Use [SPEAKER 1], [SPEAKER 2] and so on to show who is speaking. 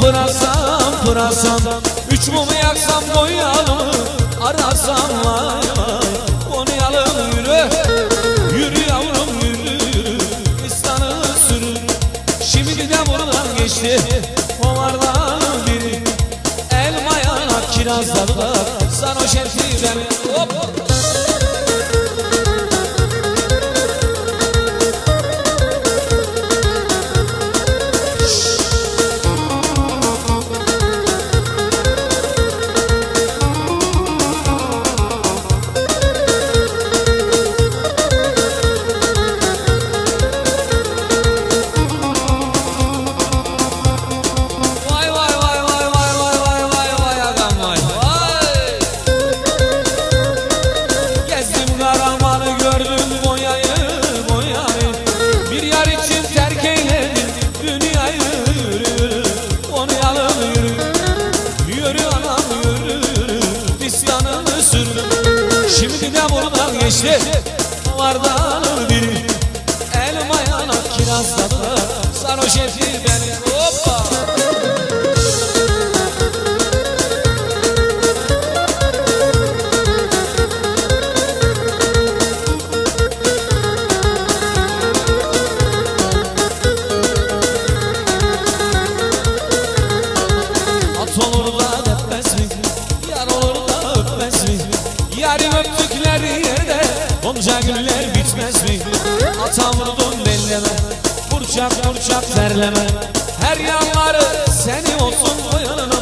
[SPEAKER 1] pırasam pırasam Üç mumu yaksam koyalım arasam vay vay yürü yürü yavrum yürü yürü İstanı sürür Şimdi de buradan geçti kovardan biri Elma yanak kirazladı da sarhoş etti beni hop. Buradan geçti. Vardan biri. Elma yanak kirazladı. Sarhoş etti beni Hoppa. At öptükleri yerde Onca güller bitmez mi? Ata vurdun belleme Burçak burçak terleme Her yanları senin olsun Bu yanını